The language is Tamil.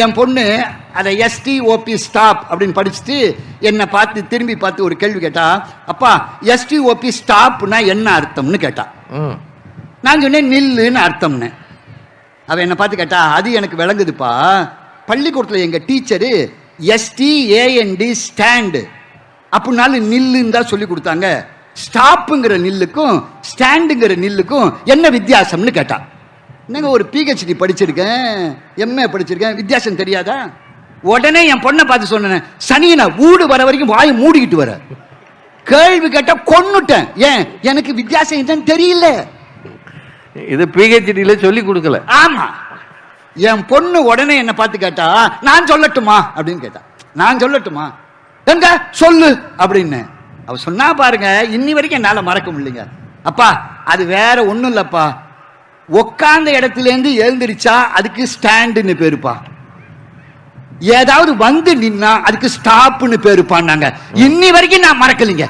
என் பொண்ணு அதை எஸ்டி ஓபி ஸ்டாப் அப்படின்னு படிச்சுட்டு என்னை பார்த்து திரும்பி பார்த்து ஒரு கேள்வி கேட்டா அப்பா எஸ்டி ஓபி ஸ்டாப்னா என்ன அர்த்தம்னு கேட்டா. நான் சொன்னேன் நில்லுன்னு அர்த்தம்னு. அவ என்னை பார்த்து கேட்டா அது எனக்கு விளங்குதுப்பா. பள்ளிக்கூடத்தில் எங்கள் டீச்சரு எஸ்டி ஏஎன்டி ஸ்டாண்டு அப்படின்னாலும் நில்லுன்னு தான் சொல்லி கொடுத்தாங்க. ஸ்டாப்புங்கிற நில்லுக்கும் ஸ்டாண்டுங்கிற நில்லுக்கும் என்ன வித்தியாசம்னு கேட்டா. என்னங்க ஒரு பிஹெச்டி படிச்சிருக்கேன் எம்ஏ படிச்சிருக்கேன் வித்தியாசம் தெரியாதா? உடனே என் பொண்ணை பார்த்து சொன்னேன் சனியனை வீடு வர வரைக்கும் வாயை மூடிக்கிட்டு வர. கேள்வி கேட்டா கொன்னுட்டேன். ஏன்? எனக்கு வித்தியாசம் என்னன்னு தெரியல. இது பிஹெச்டியில சொல்லி கொடுக்கல. ஆமா. என் பொண்ணு உடனே என்ன பார்த்து கேட்டா நான் சொல்லட்டுமா? அப்படின்னு கேட்டா நான் சொல்லட்டுமா? எங்க? சொல்லு அப்படின்னு. அவ சொன்னா பாருங்க இன்னி வரைக்கும் என்னால மறக்க முடியலைங்க. அப்பா அது வேற ஒண்ணும் இல்லப்பா. உக்காந்த இடத்துல இருந்து எழுந்திருச்சா அதுக்கு ஸ்டாண்டுன்னு பேருப்பா. ஏதாவது வந்து நின்னா அதுக்கு ஸ்டாப்னு பேருப்பான்னாங்க. இன்னி வரைக்கும் நான் மறக்கலைங்க.